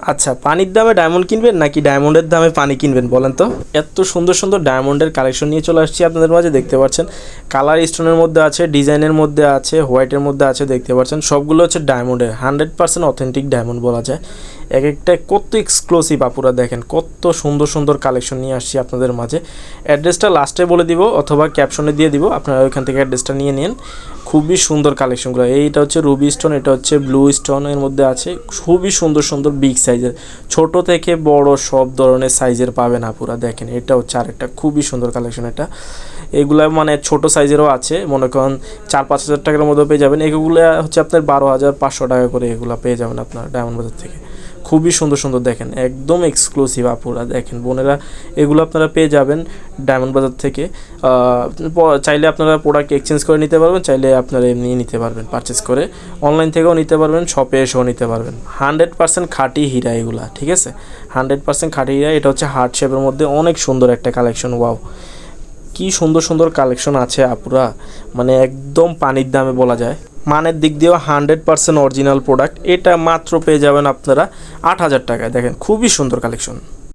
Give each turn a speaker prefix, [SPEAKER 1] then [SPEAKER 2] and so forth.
[SPEAKER 1] আচ্ছা পানির দামে ডায়মন্ড কিনবেন নাকি ডায়মন্ডের দামে পানি কিনবেন বলেন তো? এত সুন্দর সুন্দর ডায়মন্ডের কালেকশন নিয়ে চলে আসছি আপনাদের মাঝে, দেখতে পাচ্ছেন। কালার স্টোনের মধ্যে আছে ডিজাইনের মধ্যে আছে হোয়াইটের মধ্যে আছে, দেখতে পাচ্ছেন। সবগুলো হচ্ছে ডায়মন্ডের হান্ড্রেড পার্সেন্ট অথেন্টিক ডায়মন্ড বলা যায়। এক একটা কত এক্সক্লুসিভ আপুরা দেখেন, কত সুন্দর সুন্দর কালেকশন নিয়ে আসছি আপনাদের মাঝে। অ্যাড্রেসটা লাস্টে বলে দিব অথবা ক্যাপশনে দিয়ে দিব, আপনারা ওইখান থেকে অ্যাড্রেসটা নিয়ে নিন। খুবই সুন্দর কালেকশনগুলো এইটা হচ্ছে রুবি স্টোন এটা হচ্ছে ব্লু স্টোনের মধ্যে আছে। খুবই সুন্দর সুন্দর বিগ সাইজের ছোট থেকে বড় সব ধরনের সাইজের পাবেন আপুরা, দেখেন, এটা হচ্ছে আরেকটা খুবই সুন্দর কালেকশন এটা। এগুলা মানে ছোট সাইজেরও আছে, মনে করেন চার পাঁচ হাজার টাকার মধ্যে পেয়ে যাবেন। এগুলো হচ্ছে আপনার বারো হাজার পাঁচশো টাকা করে এগুলো পেয়ে যাবেন আপনার ডায়মন্ড বাজার থেকে। খুবই সুন্দর সুন্দর দেখেন, একদম এক্সক্লুসিভ আপুরা দেখেন। বোনেরা, এগুলো আপনারা পেয়ে যাবেন ডায়মন্ড বাজার থেকে। চাইলে আপনারা প্রোডাক্ট এক্সচেঞ্জ করে নিতে পারবেন, চাইলে আপনারা এমনি নিতে পারবেন পারচেস করে। অনলাইন থেকেও নিতে পারবেন শপে এসেও নিতে পারবেন। হান্ড্রেড পার্সেন্ট খাঁটি হীরা এগুলা, ঠিক আছে? হান্ড্রেড পার্সেন্ট খাঁটি হীরা, এটা হচ্ছে হার্ট শেপের মধ্যে অনেক সুন্দর একটা কালেকশন ওয়াও কি সুন্দর সুন্দর কালেকশন আছে আপুরা মানে একদম পানির দামে বলা যায়। মানের দিক দিয়েও হান্ড্রেড পার্সেন্ট অরিজিনাল প্রোডাক্ট। এটা মাত্র পেয়ে যাবেন আপনারা আট হাজার টাকায়। দেখেন, খুবই সুন্দর কালেকশন।